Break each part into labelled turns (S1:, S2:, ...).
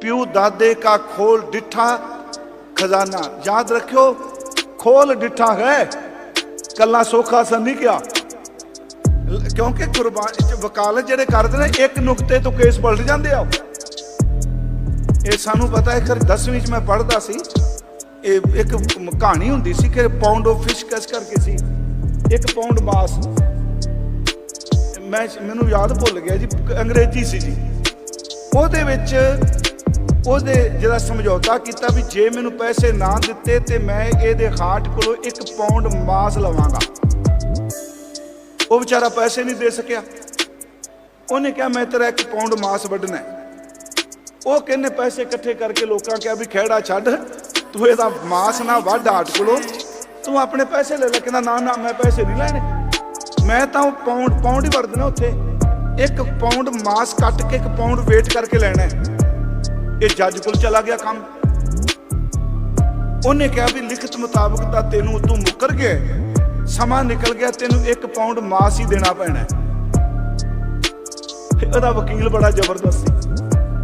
S1: ਪਿਉ ਦਾਦੇ ਕਾ ਖੋਲ ਡਿਠਾ ਖਜ਼ਾਨਾ। ਯਾਦ ਰੱਖਿਓ, ਖੋਲ ਡਿਠਾ ਹੈ। ਕੱਲਾ ਸੋਖਾ ਸੰ ਨਹੀਂ ਕਿਹਾ ਕਿਉਂਕਿ ਕੁਰਬਾਨ ਵਕਾਲਤ ਜਿਹੜੇ ਕਰਦੇ ਨੇ, ਇੱਕ ਨੁਕਤੇ ਤੋਂ ਕੇਸ ਪਲਟ ਜਾਂਦੇ ਆ ਇਹ ਸਾਨੂੰ ਪਤਾ ਹੈ ਕਿ 10ਵੀਂ ਚ ਮੈਂ ਪੜ੍ਹਦਾ ਸੀ। ਇਹ ਇੱਕ ਕਹਾਣੀ ਹੁੰਦੀ ਸੀ ਕਿ ਪਾਉਂਡ ਆਫ ਫਿਸ਼ ਕਸ ਕਰਕੇ ਸੀ? ਇੱਕ ਪਾਉਂਡ ਮਾਸ ਮੈਂ ਮੈਨੂੰ ਯਾਦ ਭੁੱਲ ਗਿਆ ਜੀ, ਅੰਗਰੇਜ਼ੀ ਸੀ ਜੀ। ਉਹਦੇ ਵਿੱਚ ਉਹਦੇ ਜਿਹੜਾ ਸਮਝੌਤਾ ਕੀਤਾ ਵੀ ਜੇ ਮੈਨੂੰ ਪੈਸੇ ਨਾ ਦਿੱਤੇ ਤੇ ਮੈਂ ਇਹਦੇ ਹਾਟ ਕੋਲੋਂ ਇੱਕ ਪਾਉਂਡ ਮਾਸ ਲਵਾਂਗਾ। ਉਹ ਵਿਚਾਰਾ ਪੈਸੇ ਨਹੀਂ ਦੇ ਸਕਿਆ। ਉਹਨੇ ਕਿਹਾ, ਮੈਂ ਤੇਰਾ ਇੱਕ ਪਾਉਂਡ ਮਾਸ ਵੱਢਣਾ ਉਹ ਕਹਿੰਦੇ, ਪੈਸੇ ਇਕੱਠੇ ਕਰਕੇ ਲੋਕਾਂ ਕਿਹਾ ਵੀ ਖਹਿੜਾ ਛੱਡ, ਤੂੰ ਇਹਦਾ ਮਾਸ ਨਾ ਵੱਢ ਹਾਟ ਕੋਲੋਂ। ਤੂੰ ਆਪਣੇ ਪੈਸੇ ਲੈ ਲੈ। ਕਹਿੰਦਾ, ਨਾ ਨਾ, ਮੈਂ ਪੈਸੇ ਨਹੀਂ ਲੈਣੇ। ਮੈਂ ਤਾਂ ਉਹ ਪਾਉਂਡ ਪਾਉਂਡ ਹੀ ਵਰਦਣਾ ਉੱਥੇ। ਇੱਕ ਪਾਉਂਡ ਮਾਸ ਕੱਟ ਕੇ, ਇੱਕ ਪਾਉਂਡ ਵੇਟ ਕਰਕੇ ਲੈਣਾ ਹੈ। ਇਹ ਜੱਜ ਕੋਲ ਚਲਾ ਗਿਆ ਕੰਮ। ਉਹਨੇ ਕਿਹਾ ਵੀ ਲਿਖਤ ਮੁਤਾਬਕ ਤਾਂ ਤੈਨੂੰ ਤੂੰ ਮੁੱਕਰ ਗਿਆ ਸਮਾਂ ਨਿਕਲ ਗਿਆ, ਤੈਨੂੰ ਇੱਕ ਪਾਉਂਡ ਮਾਸ ਹੀ ਦੇਣਾ ਪੈਣਾ ਹੈ। ਉਹਦਾ ਵਕੀਲ ਬੜਾ ਜ਼ਬਰਦਸਤ ਸੀ।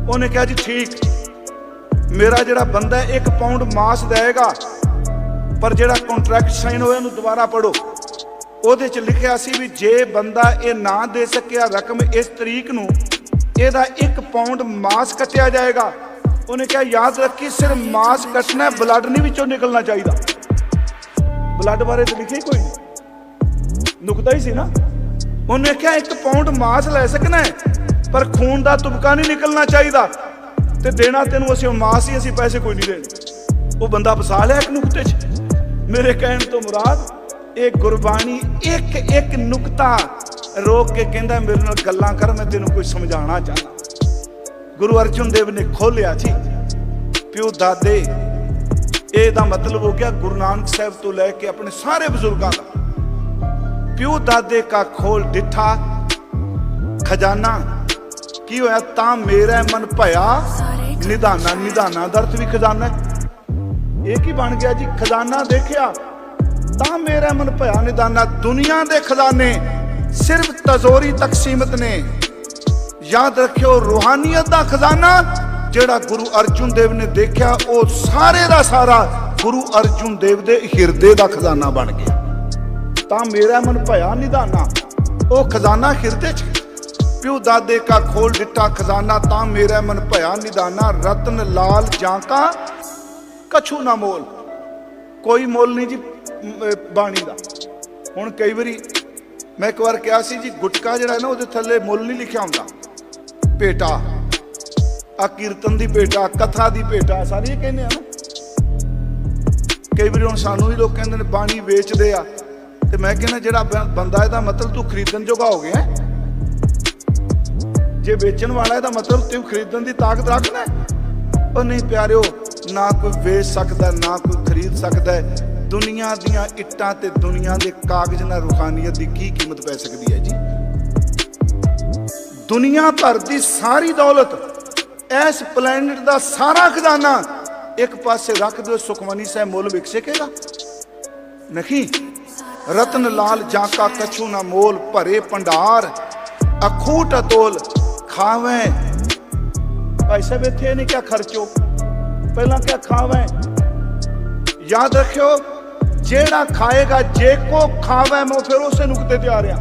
S1: ਉਹਨੇ ਕਿਹਾ ਜੀ ਠੀਕ, ਮੇਰਾ ਜਿਹੜਾ ਬੰਦਾ ਹੈ, ਇੱਕ ਪਾਉਂਡ ਮਾਸ ਦੇਏਗਾ ਪਰ ਜਿਹੜਾ ਕੰਟਰੈਕਟ ਸਾਈਨ ਹੋਇਆ ਉਹਨੂੰ ਦੁਬਾਰਾ ਪੜੋ ਉਹਦੇ ਚ ਲਿਖਿਆ ਸੀ ਵੀ ਜੇ ਬੰਦਾ ਇਹ ਨਾ ਦੇ ਸਕਿਆ ਰਕਮ ਇਸ ਤਰੀਕ ਨੂੰ, ਇਹਦਾ ਇੱਕ ਪਾਉਂਡ ਮਾਸ ਕੱਟਿਆ ਜਾਏਗਾ। ਉਹਨੇ ਕਿਹਾ, ਯਾਦ ਰੱਖੀ ਸਿਰ ਮਾਸ ਕੱਟਣਾ ਬਲੱਡ ਨਹੀਂ ਵਿੱਚੋਂ ਨਿਕਲਣਾ ਚਾਹੀਦਾ। ਬਲੱਡ ਬਾਰੇ ਤਾਂ ਲਿਖਿਆ ਕੋਈ ਨਹੀਂ। ਨੁਕਤਾ ਹੀ ਸੀ ਨਾ। ਉਹਨੇ ਕਿਹਾ, ਇੱਕ ਪਾਉਂਡ ਮਾਸ ਲੈ ਸਕਣਾ ਪਰ ਖੂਨ ਦਾ ਤੁਬਕਾ ਨਹੀਂ ਨਿਕਲਣਾ ਚਾਹੀਦਾ। ਤੇ ਦੇਣਾ ਤੈਨੂੰ ਅਸੀਂ, ਉਹ ਮਾਸ ਹੀ ਅਸੀਂ, ਪੈਸੇ ਕੋਈ ਨਹੀਂ ਦੇਣੇ। ਉਹ ਬੰਦਾ ਫਸਾ ਲਿਆ ਇੱਕ ਨੁਕਤੇ 'ਚ। ਮੇਰੇ ਕਹਿਣ ਤੋਂ ਮੁਰਾਦ, ਇਹ ਗੁਰਬਾਣੀ ਇੱਕ ਇੱਕ ਨੁਕਤਾ ਰੋਕ ਕੇ ਕਹਿੰਦਾ, ਮੇਰੇ ਨਾਲ ਗੱਲਾਂ ਕਰ, ਮੈਂ ਤੈਨੂੰ ਕੋਈ ਸਮਝਾਉਣਾ ਚਾਹਨਾ ਗੁਰੂ ਅਰਜਨ ਦੇਵ ਨੇ ਖੋਲਿਆ ਜੀ। ਪਿਓ ਦਾਦੇ ਇਹ ਦਾ ਮਤਲਬ ਹੋ ਗਿਆ ਗੁਰੂ ਨਾਨਕ ਸਾਹਿਬ ਤੋਂ ਲੈ ਕੇ ਆਪਣੇ ਸਾਰੇ ਬਜ਼ੁਰਗਾਂ ਦਾ। ਪਿਓ ਦਾਦੇ ਕਾ ਖੋਲ ਡਿਠਾ ਖਜ਼ਾਨਾ ਕੀ ਹੋਇਆ? ਤਾਂ ਮੇਰਾ ਮਨ ਭਇਆ ਨਿਧਾਨਾ ਨਿਧਾਨਾ ਦਾ ਅਰਥ ਵੀ ਖਜ਼ਾਨਾ ਇਹ ਕੀ ਬਣ ਗਿਆ ਜੀ? ਖਜ਼ਾਨਾ ਦੇਖਿਆ ਤਾਂ ਮੇਰਾ ਮਨ ਭਇਆ ਨਿਦਾਨਾ ਦੁਨੀਆ ਦੇ ਖਜ਼ਾਨੇ ਸਿਰਫ ਤਜ਼ੋਰੀ ਤੱਕ ਸੀਮਤ ਨੇ। ਯਾਦ ਰੱਖਿਓ ਰੂਹਾਨੀਅਤ ਦਾ ਖਜ਼ਾਨਾ ਜਿਹੜਾ ਗੁਰੂ ਅਰਜੁਨ ਦੇਵ ਨੇ ਦੇਖਿਆ, ਉਹ ਸਾਰੇ ਦਾ ਸਾਰਾ ਗੁਰੂ ਅਰਜੁਨ ਦੇਵ ਦੇ ਹਿਰਦੇ ਦਾ ਖਜ਼ਾਨਾ ਬਣ ਗਿਆ। ਤਾਂ ਮੇਰਾ ਮਨ ਭਇਆ ਨਿਧਾਨਾ ਉਹ ਖਜ਼ਾਨਾ ਹਿਰਦੇ ਚ ਪਿਓ ਦਾਦੇ ਕਾ ਖੋਲ ਦਿੱਤਾ ਖਜ਼ਾਨਾ, ਤਾਂ ਮੇਰਾ ਮਨ ਭਇਆ ਨਿਧਾਨਾ ਰਤਨ ਲਾਲ ਜਾਂਕਾ, ਕਛੂ ਨਾ ਮੋਲ। ਕੋਈ ਮੁੱਲ ਨਹੀਂ ਜੀ ਬਾਣੀ ਦਾ। ਹੁਣ ਕਈ ਵਾਰੀ ਮੈਂ ਇੱਕ ਵਾਰ ਕਿਹਾ ਸੀ ਜੀ, ਗੁਟਕਾ ਜਿਹੜਾ ਹੈ ਨਾ, ਉਹਦੇ ਥੱਲੇ ਮੁੱਲ ਨਹੀਂ ਲਿਖਿਆ ਹੁੰਦਾ। ਪੇਟਾ ਆ ਕੀਰਤਨ ਦੀ ਭੇਟਾ ਕਥਾ ਦੀ ਭੇਟਾ ਸਾਰੀਆਂ ਕਹਿੰਦੇ ਆ ਕਈ ਵਾਰੀ ਹੁਣ ਸਾਨੂੰ ਵੀ ਲੋਕ ਕਹਿੰਦੇ ਨੇ, ਬਾਣੀ ਵੇਚਦੇ ਆ। ਤੇ ਮੈਂ ਕਹਿੰਦਾ, ਜਿਹੜਾ ਬੰਦਾ ਇਹਦਾ ਮਤਲਬ ਤੂੰ ਖਰੀਦਣ ਜੋਗਾ ਹੋ ਗਿਆ ਜੇ ਵੇਚਣ ਵਾਲਾ ਇਹਦਾ ਮਤਲਬ ਤੂੰ ਖਰੀਦਣ ਦੀ ਤਾਕਤ ਰੱਖਦਾ ਉਹ ਨਹੀਂ ਪਿਆਰਿਓ, ਨਾ ਕੋਈ ਵੇਚ ਸਕਦਾ, ਨਾ ਕੋਈ ਖਰੀਦ ਸਕਦਾ ਹੈ। ਦੁਨੀਆ ਦੀਆਂ ਇੱਟਾਂ ਤੇ ਦੁਨੀਆ ਦੇ ਕਾਗਜ਼ ਨਾਲ ਰੂਹਾਨੀਅਤ ਦੀ ਕੀ ਕੀਮਤ ਪੈ ਸਕਦੀ ਹੈ ਜੀ? ਦੁਨੀਆ ਭਰ ਦੀ ਸਾਰੀ ਦੌਲਤ ਇਸ ਪਲੈਨਟ ਦਾ ਸਾਰਾ ਖਜ਼ਾਨਾ ਇੱਕ ਪਾਸੇ ਰੱਖ ਦਿਓ, ਸੁਖਮਨੀ ਸਾਹਿਬ ਮੁੱਲ ਵਿਕ ਨਹੀਂ ਰਤਨ ਲਾਲ ਜਾਂਕਾ ਕਛੂ ਨਾ ਮੋਲ, ਭਰੇ ਭੰਡਾਰ, ਅਖੂਟ ਅਤੋਲ ਖਾਵੇਂ। ਭਾਈ ਸਾਹਿਬ, ਇੱਥੇ ਨਹੀਂ ਕਿਆ ਖਰਚੋ, ਪਹਿਲਾਂ ਕਿਆ ਖਾਵੇਂ। ਯਾਦ ਰੱਖਿਓ, ਜਿਹੜਾ ਖਾਏਗਾ, ਜੇ ਕੋ ਖਾਵੇ, ਮੈਂ ਫਿਰ ਉਸੇ ਨੁਕਤੇ ਤੇ ਆ। ਰਿਹਾ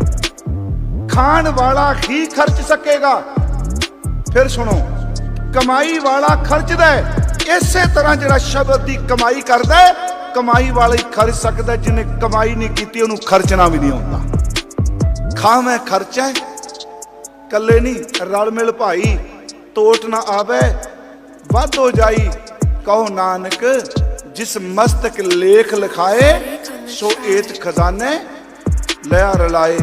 S1: ਖਾਣ ਵਾਲਾ ਹੀ ਖਰਚ ਸਕੇਗਾ। ਫਿਰ ਸੁਣੋ, ਕਮਾਈ ਵਾਲਾ ਖਰਚਦਾ ਹੈ, ਇਸੇ ਤਰ੍ਹਾਂ ਜਿਹੜਾ ਸ਼ਬਦ ਦੀ ਕਮਾਈ ਕਰਦਾ ਹੈ, ਕਮਾਈ ਵਾਲਾ ਹੀ ਖਰਚ ਸਕਦਾ ਜਿਹਨੇ ਕਮਾਈ ਨਹੀਂ ਕੀਤੀ, ਉਹਨੂੰ ਖਰਚਣਾ ਵੀ ਨਹੀਂ ਆਉਂਦਾ। ਖਾਵੇਂ ਖਰਚਾ ਕੱਲੇ ਨਹੀਂ, ਰਲ ਮਿਲ ਭਾਈ, ਤੋਟ ਨਾ ਆਵੇ, ਵੱਧ ਹੋ ਜਾਈ, ਕਹੋ ਨਾਨਕ, ਜਿਸ ਮਸਤਕ ਲੇਖ ਲਿਖਾਏ, ਸੋ ਏਤ ਖਜ਼ਾਨੇ, ਲਿਆ ਰਲਾਏ।